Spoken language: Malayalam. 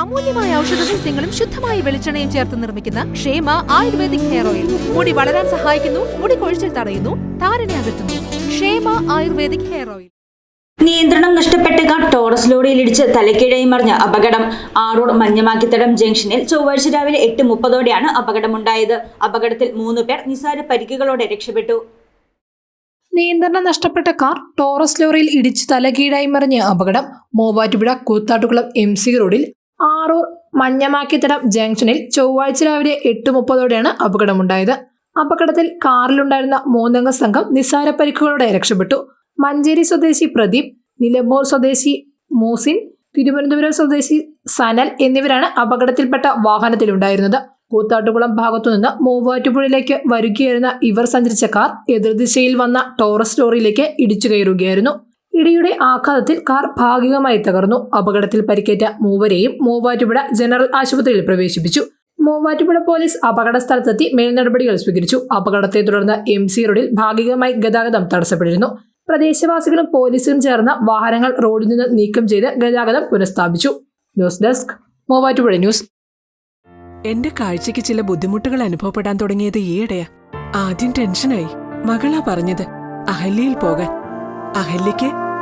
അമൂല്യമായ ഔഷധ സസ്യങ്ങളും ശുദ്ധമായ വെളിച്ചെണ്ണയും ചേർത്ത് നിർമ്മിക്കുന്ന ക്ഷേമ ആയുർവേദിക് ഹെയർ ഓയിൽ. മുടി വളരാൻ സഹായിക്കുന്നു മുടി കൊഴിച്ചിൽ തടയുന്നു താരനെ അകറ്റുന്നു. ക്ഷേമ ആയുർവേദിക് ഹെയർ ഓയിൽ. നിയന്ത്രണം നഷ്ടപ്പെട്ട കാർ ടോറസ് ലോറിയിൽ ലോറിയിലിടിച്ച് തലക്കീഴായി മറിഞ്ഞ അപകടം. ആറൂർ മഞ്ഞമാക്കിത്തടം ജംഗ്ഷനിൽ ചൊവ്വാഴ്ച രാവിലെ എട്ട് മുപ്പതോടെയാണ് അപകടമുണ്ടായത്. അപകടത്തിൽ മൂന്ന് പേർ നിസാര പരിക്കുകളോടെ രക്ഷപ്പെട്ടു. നിയന്ത്രണം നഷ്ടപ്പെട്ട കാർ ടോറസ് ലോറിയിൽ ഇടിച്ച് തലകീഴായി മറിഞ്ഞ അപകടം. മൂവാറ്റുപുഴ കൂത്താട്ടുകുളം എം സി റോഡിൽ ആറൂർ മഞ്ഞമാക്കിത്തടം ജംഗ്ഷനിൽ ചൊവ്വാഴ്ച രാവിലെ എട്ട് മുപ്പതോടെയാണ് അപകടമുണ്ടായത്. അപകടത്തിൽ കാറിലുണ്ടായിരുന്ന മൂന്നംഗ സംഘം നിസ്സാര പരിക്കുകളോടെ രക്ഷപ്പെട്ടു. മഞ്ചേരി സ്വദേശി പ്രദീപ് നിലമ്പൂർ സ്വദേശി മൂസിൻ തിരുവനന്തപുരം സ്വദേശി സനൽ എന്നിവരാണ് അപകടത്തിൽപ്പെട്ട വാഹനത്തിലുണ്ടായിരുന്നത്. കൂത്താട്ടുകുളം ഭാഗത്തുനിന്ന് മൂവാറ്റുപുഴയിലേക്ക് വരികയായിരുന്ന ഇവർ സഞ്ചരിച്ച കാർ എതിർദിശയിൽ വന്ന ടോറസ് ലോറിയിലേക്ക് ഇടിച്ചു കയറുകയായിരുന്നു ഇടിയുടെ ആഘാതത്തിൽ കാർ ഭാഗികമായി തകർന്നു. അപകടത്തിൽ പരിക്കേറ്റ മൂവരെയും മൂവാറ്റുപുഴ ജനറൽ ആശുപത്രിയിൽ പ്രവേശിപ്പിച്ചു. മൂവാറ്റുപുഴ പോലീസ് അപകട സ്ഥലത്തെത്തി മേൽനടപടികൾ സ്വീകരിച്ചു. അപകടത്തെ തുടർന്ന് എം സി റോഡിൽ ഭാഗികമായി ഗതാഗതം തടസ്സപ്പെട്ടിരുന്നു. പ്രദേശവാസികളും പോലീസും ചേർന്ന് വാഹനങ്ങൾ റോഡിൽ നിന്ന് നീക്കം ചെയ്ത് ഗതാഗതം പുനഃസ്ഥാപിച്ചു. News desk Muvattupuzha news. എന്റെ കാഴ്ചയ്ക്ക് ചില ബുദ്ധിമുട്ടുകൾ അനുഭവപ്പെടാൻ തുടങ്ങിയത് ഈയിടെയാ. ആദ്യം ടെൻഷനായി. മകളാ പറഞ്ഞത് അഹല്യയിൽ പോകാൻ. അഹല്യയ്ക്ക്